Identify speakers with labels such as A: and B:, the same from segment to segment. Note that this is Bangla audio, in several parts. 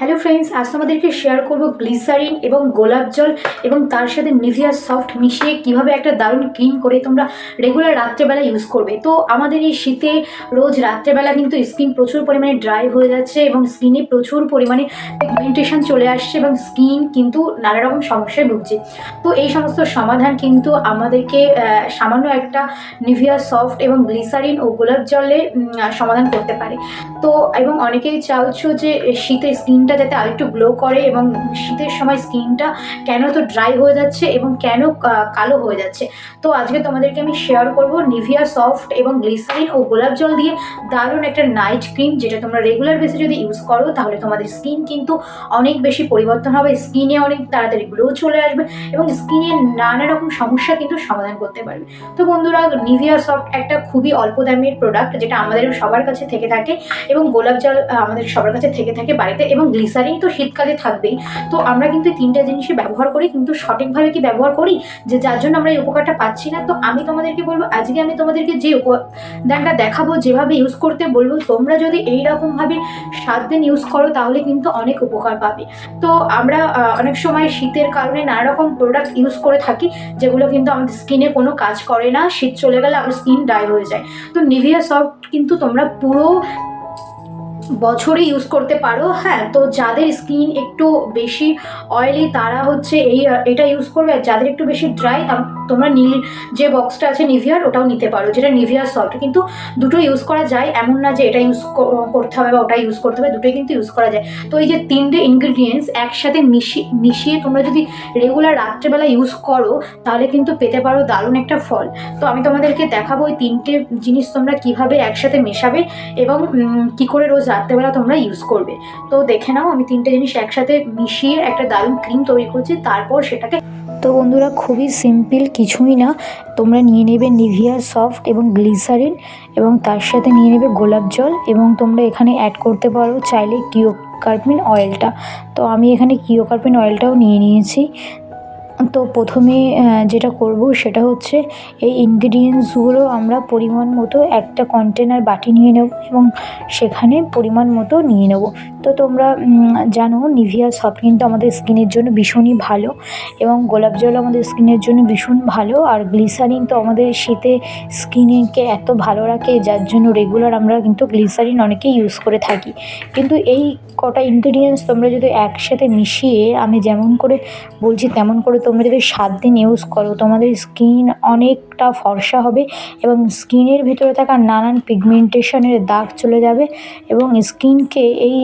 A: হ্যালো ফ্রেন্ডস আজ তোমাদেরকে শেয়ার করব গ্লিসারিন এবং গোলাপ জল এবং তার সাথে নিভিয়া সফট মিশিয়ে কীভাবে একটা দারুণ ক্রিম করে তোমরা রেগুলার রাত্রেবেলা ইউজ করবে। তো আমাদের এই শীতে রোজ রাত্রেবেলা কিন্তু স্কিন প্রচুর পরিমাণে ড্রাই হয়ে যাচ্ছে এবং স্কিনে প্রচুর পরিমাণে পিগমেন্টেশন চলে আসছে এবং স্কিন কিন্তু নানা রকম সমস্যায় ভুগছে। তো এই সমস্ত সমাধান কিন্তু আমাদেরকে সামান্য একটা নিভিয়া সফট এবং গ্লিসারিন ও গোলাপ জলে সমাধান করতে পারে। তো এবং অনেকেই চাইছো যে শীতে স্কিনটা যাতে আরেকটু গ্লো করে এবং শীতের সময় স্কিনটা কেন তো ড্রাই হয়ে যাচ্ছে এবং কেন কালো হয়ে যাচ্ছে। তো আজকে তোমাদেরকে আমি শেয়ার করব নিভিয়া সফট এবং গ্লিসারিন ও গোলাপ জল দিয়ে দারুণ একটা নাইট ক্রিম যেটা তোমরা রেগুলার বেসে যদি ইউজ করো, তাহলে তোমাদের স্কিন কিন্তু অনেক বেশি পরিবর্তন হবে স্কিনে অনেক তাড়াতাড়ি গ্লো চলে আসবে এবং স্কিনের নানা রকম সমস্যা কিন্তু সমাধান করতে পারবে। তো বন্ধুরা নিভিয়া সফট একটা খুবই অল্প দামের প্রোডাক্ট যেটা আমাদের সবার কাছে থেকে থাকে এবং গোলাপ জল আমাদের সবার কাছে থেকে থাকে বাড়িতে এবং গ্লিসারিন তো শীতকালে থাকবেই। তো আমরা কিন্তু এই তিনটা জিনিসই ব্যবহার করি, কিন্তু সঠিকভাবে কি ব্যবহার করি? যে যার জন্য আমরা এই উপকারটা পাচ্ছি না, তো আমি তোমাদেরকে বলব, আজকে আমি তোমাদেরকে যে উপাদানটা দেখাবো, যেভাবে ইউজ করতে বলব, তোমরা যদি এই রকমভাবে সাত দিন ইউজ করো, তাহলে কিন্তু অনেক উপকার পাবে। তো আমরা অনেক সময় শীতের কারণে নানা রকম প্রোডাক্ট ইউজ করে থাকি, যেগুলো কিন্তু আমাদের স্কিনে কোনো কাজ করে না, শীত চলে গেলে আমার স্কিন ড্রাই হয়ে যায়। তো নিভিয়া সফট কিন্তু তোমরা পুরো বছরে ইউজ করতে পারো। হ্যাঁ তো যাদের স্কিন একটু বেশি অয়েলি তারা হচ্ছে এই, এটা ইউজ করবে। আর যাদের একটু বেশি ড্রাই তোমরা নীল, যে বক্সটা আছে নিভিয়ার ওটাও নিতে পারো, যেটা নিভিয়ার সফট কিন্তু দুটো ইউজ করা যায়, এমন না যে এটা ইউজ করতে হবে বা ওটা ইউজ করতে হবে, দুটোই কিন্তু ইউজ করা যায়। তো এই যে তিনটে ইনগ্রিডিয়েন্টস একসাথে মিশিয়ে মিশিয়ে তোমরা যদি রেগুলার রাত্রেবেলা ইউজ করো, তাহলে কিন্তু পেতে পারো দারুণ একটা ফল। তো আমি তোমাদেরকে দেখাবো ওই তিনটে জিনিস তোমরা কীভাবে একসাথে মেশাবে এবং কি করে রোজ রাত্রেবেলা তোমরা ইউজ করবে। তো দেখে নাও, আমি তিনটে জিনিস একসাথে মিশিয়ে একটা দারুণ ক্রিম তৈরি করছি, তারপর সেটাকে
B: তো বন্ধুরা খুবই সিম্পল কিছুই না। তোমরা নিয়ে নেবে নিভিয়া সফট এবং গ্লিসারিন এবং তার সাথে নিয়ে নেবে গোলাপ জল এবং তোমরা এখানে অ্যাড করতে পারো চাইলে কিও কার্পিন অয়েলটা তো আমি এখানে কিও কার্পিন অয়েলটাও নিয়ে নিয়েছি। তো প্রথমে যেটা করব সেটা হচ্ছে এই ইনগ্রিডিয়েন্টসগুলো আমরা পরিমাণ মতো একটা কন্টেনার বাটি নিয়ে নেব এবং সেখানে পরিমাণ মতো নিয়ে নেব। তো তোমরা জানো নিভিয়া সফট কিন্তু আমাদের স্কিনের জন্য ভীষণই ভালো এবং গোলাপ জল আমাদের স্কিনের জন্য ভীষণ ভালো আর গ্লিসারিন তো আমাদের শীতে স্কিনকে এত ভালো রাখে যার জন্য রেগুলার আমরা কিন্তু গ্লিসারিন অনেকেই ইউজ করে থাকি। কিন্তু এই কটা ইনগ্রিডিয়েন্টস তোমরা যদি একসাথে মিশিয়ে আমি যেমন করে বলছি তেমন করে তোমরা যদি সাত দিন ইউজ করো, তোমাদের স্কিন অনেকটা ফর্সা হবে এবং স্কিনের ভিতরে থাকা নানান পিগমেন্টেশনের দাগ চলে যাবে এবং স্কিনকে এই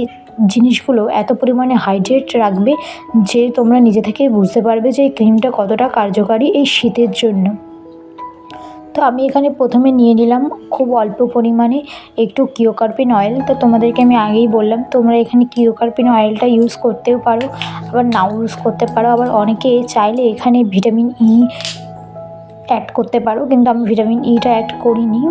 B: জিনিসগুলো এত পরিমাণে হাইড্রেট রাখবে যে তোমরা নিজে থেকেই বুঝতে পারবে যে এই ক্রিমটা কতটা কার্যকারী এই শীতের জন্য। তো আমি এখানে প্রথমে নিয়ে নিলাম খুব অল্প পরিমাণে একটু কিওকার্পিন অয়েল। তো তোমাদেরকে আমি আগেই বললাম, তোমরা এখানে কিওকার্পিন অয়েলটা ইউজ করতেও পারো, আবার নাও ইউজ করতে পারো। আবার অনেকে চাইলে এখানে ভিটামিন ই অ্যাড করতে পারো, কিন্তু আমি ভিটামিন ইটা অ্যাড করিনি।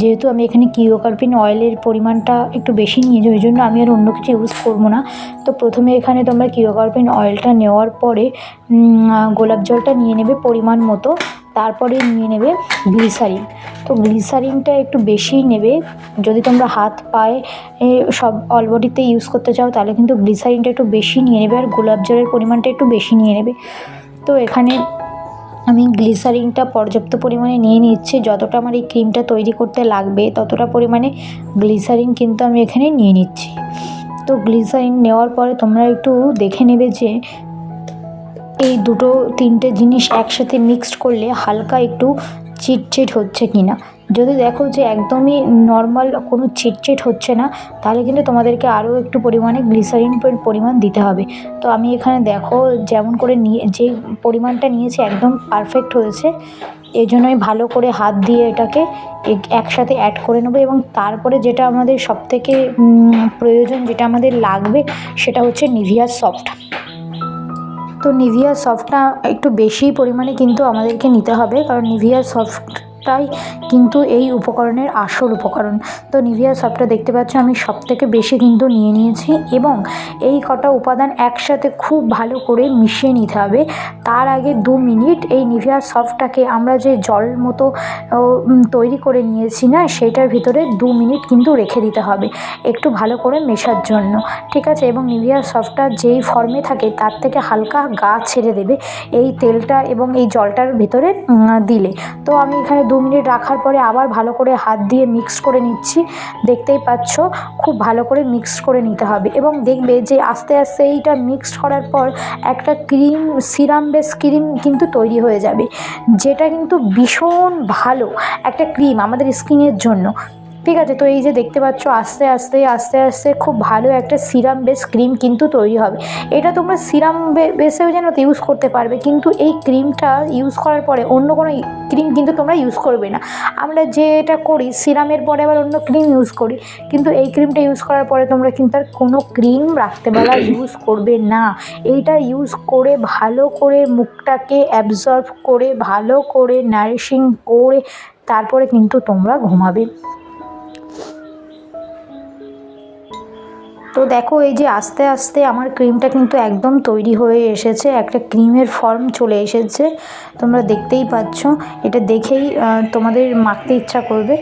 B: যেহেতু আমি এখানে কিওকার্পিন অয়েলের পরিমাণটা একটু বেশি নিয়েছি, ওই জন্য আমি আর অন্য কিছু ইউজ করব না। তো প্রথমে এখানে তোমরা কিওকার্পিন অয়েলটা নেওয়ার পরে গোলাপ জলটা নিয়ে নেবে পরিমাণ মতো। তারপরে নিয়ে নেবে গ্লিসারিন তো গ্লিসারিনটা একটু বেশিই নেবে। যদি তোমরা হাত, পায়ে সব অল বডিতে ইউজ করতে চাও, তাহলে কিন্তু গ্লিসারিনটা একটু বেশি নিয়ে নেবে, আর গোলাপ জলের পরিমাণটা একটু বেশি নিয়ে নেবে। তো এখানে আমি গ্লিসারিনটা পর্যাপ্ত পরিমাণে নিয়ে নিচ্ছি। যতটা আমার এই ক্রিমটা তৈরি করতে লাগবে, ততটা পরিমাণে গ্লিসারিন কিন্তু আমি এখানে নিয়ে নিচ্ছি। তো গ্লিসারিন নেওয়ার পরে তোমরা একটু দেখে নেবে যে এই দুটো তিনটে জিনিস একসাথে মিক্সড করলে হালকা একটু চিটচিট হচ্ছে কি না যদি দেখো যে একদমই নর্মাল কোনো চিটচিট হচ্ছে না, তাহলে কিন্তু তোমাদেরকে আরও একটু পরিমাণে গ্লিসারিন পরিমাণ দিতে হবে। তো আমি এখানে দেখো যেমন করে নিয়ে, যে পরিমাণটা নিয়েছি একদম পারফেক্ট হয়েছে। এই জন্যই ভালো করে হাত দিয়ে এটাকে এক- একসাথে অ্যাড করে নেব এবং তারপরে যেটা আমাদের সবথেকে প্রয়োজন যেটা আমাদের লাগবে সেটা হচ্ছে নিভিয়া সফট তো নিভিয়া সফটটা একটু বেশি পরিমাণে কিন্তু আমাদেরকে নিতে হবে, কারণ নিভিয়া সফট সফটটাই কিন্তু এই উপকরণের আসল উপকরণ। তো নিভিয়া সফটটা দেখতে পাচ্ছ, আমি সব থেকে বেশি কিন্তু নিয়ে নিয়েছি এবং এই কটা উপাদান একসাথে খুব ভালো করে মিশিয়ে নিতে হবে। তার আগে দু মিনিট এই নিভিয়া সফটটাকে আমরা যে জল মতো তৈরি করে নিয়েছি না সেইটার ভিতরে দু মিনিট কিন্তু রেখে দিতে হবে, একটু ভালো করে মেশার জন্য। ঠিক আছে, এবং নিভিয়া সফটটা যেই ফর্মে থাকে তার থেকে হালকা গা ছেড়ে দেবে, এই তেলটা এবং এই জলটার ভিতরে দিলে। তো আমি এখানে দু মিনিট রাখার পরে আবার ভালো করে হাত দিয়ে মিক্স করে নিচ্ছি। দেখতেই পাচ্ছ, খুব ভালো করে মিক্স করে নিতে হবে। এবং দেখবে যে আস্তে আস্তে এইটা মিক্স করার পর একটা ক্রিম সিরাম বেস ক্রিম কিন্তু তৈরি হয়ে যাবে। যেটা কিন্তু ভীষণ ভালো একটা ক্রিম আমাদের স্কিনের জন্য। ঠিক আছে, তো এই যে দেখতে পাচ্ছ, আস্তে আস্তে আস্তে আস্তে খুব ভালো একটা সিরাম বেস ক্রিম কিন্তু তৈরি হবে। এটা তোমরা সিরাম বেসেও যেন ইউজ করতে পারবে, কিন্তু এই ক্রিমটা ইউজ করার পরে অন্য কোনো ক্রিম কিন্তু তোমরা ইউজ করবে না। আমরা যেটা করি, সিরামের পরে আবার অন্য ক্রিম ইউজ করি, কিন্তু এই ক্রিমটা ইউজ করার পরে তোমরা কিন্তু আর কোনো ক্রিম রাত্রেবেলা ইউজ করবে না। এইটা ইউজ করে, ভালো করে মুখটাকে অ্যাবজর্ব করে, ভালো করে নারিশিং করে, তারপরে কিন্তু তোমরা ঘুমাবে। তো দেখো, এই যে আস্তে আস্তে আমার ক্রিমটা কিন্তু একদম তৈরি হয়ে এসেছে, একটা ক্রিমের ফর্ম চলে এসেছে, তোমরা দেখতেই পাচ্ছ। এটা দেখেই তোমাদের মাখতে ইচ্ছা করবে।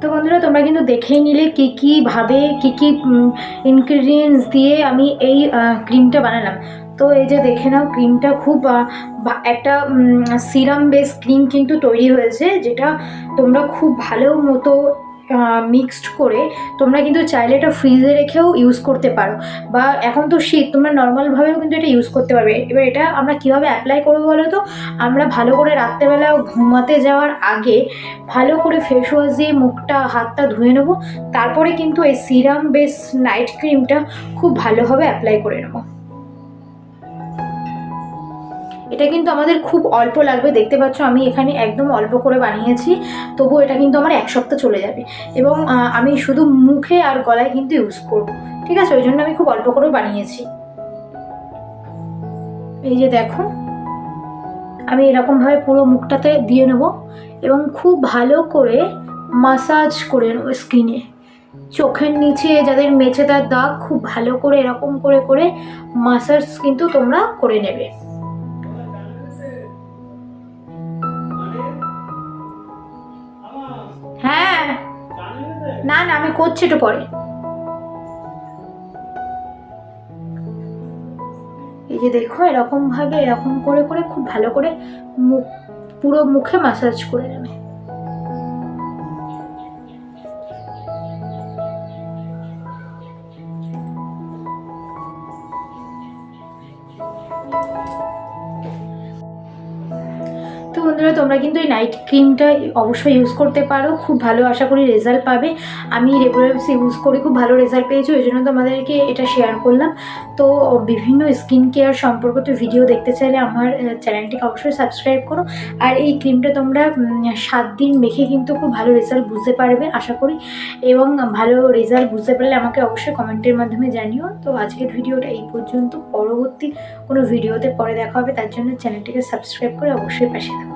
A: তো বন্ধুরা, তোমরা কিন্তু দেখেই নিলে কী কীভাবে কী কী ইনগ্রিডিয়েন্টস দিয়ে আমি এই ক্রিমটা বানালাম। তো এই যে দেখে নাও ক্রিমটা খুব একটা সিরাম বেস ক্রিম কিন্তু তৈরি হয়েছে, যেটা তোমরা খুব ভালো মতো মিক্সড করে তোমরা কিন্তু চাইলে এটা ফ্রিজে রেখেও ইউজ করতে পারো। বা এখন তো শীত, তোমরা নর্মালভাবেও কিন্তু এটা ইউজ করতে পারবে। এবার এটা আমরা কীভাবে অ্যাপ্লাই করব বলো তো? আমরা ভালো করে রাত্রেবেলা ঘুমাতে যাওয়ার আগে ভালো করে ফেস ওয়াশ দিয়ে মুখটা, হাতটা ধুয়ে নেব। তারপরে কিন্তু এই সিরাম বেস নাইট ক্রিমটা খুব ভালোভাবে অ্যাপ্লাই করে নেব। এটা কিন্তু আমাদের খুব অল্প লাগবে, দেখতে পাচ্ছ আমি এখানে একদম অল্প করে বানিয়েছি, তবুও এটা কিন্তু আমার এক সপ্তাহ চলে যাবে। এবং আমি শুধু মুখে আর গলায় কিন্তু ইউজ করব, ঠিক আছে? ওই জন্য আমি খুব অল্প করে বানিয়েছি। এই যে দেখো, আমি এরকমভাবে পুরো মুখটাতে দিয়ে নেব এবং খুব ভালো করে মাসাজ করে নেব স্কিনে চোখের নিচে যাদের মেছেদার দাগ, খুব ভালো করে এরকম করে করে মাসাজ কিন্তু তোমরা করে নেবে। না না, আমি করছি একটু পরে। এই যে দেখো এরকম ভাবে এরকম করে করে, খুব ভালো করে মুখ পুরো মুখে মাসাজ করে নেবে। তোমরা কিন্তু এই নাইট ক্রিমটা অবশ্যই ইউজ করতে পারো। খুব ভালো আশা করি রেজাল্ট পাবে। আমি রেগুলার ইউজ করি খুব ভালো রেজাল্ট পেয়েছি, ওই জন্য তোমাদেরকে এটা শেয়ার করলাম। তো বিভিন্ন স্কিন কেয়ার সম্পর্কিত ভিডিও দেখতে চাইলে আমার চ্যানেলটিকে অবশ্যই সাবস্ক্রাইব করো। আর এই ক্রিমটা তোমরা সাত দিন মেখে কিন্তু খুব ভালো রেজাল্ট বুঝতে পারবে, আশা করি। এবং ভালো রেজাল্ট বুঝতে পারলে আমাকে অবশ্যই কমেন্টের মাধ্যমে জানিও। তো, আজকের ভিডিওটা এই পর্যন্ত। পরবর্তী কোনো ভিডিওতে পরে দেখা হবে, তার জন্য চ্যানেলটিকে সাবস্ক্রাইব করে অবশ্যই পাশে থাকো।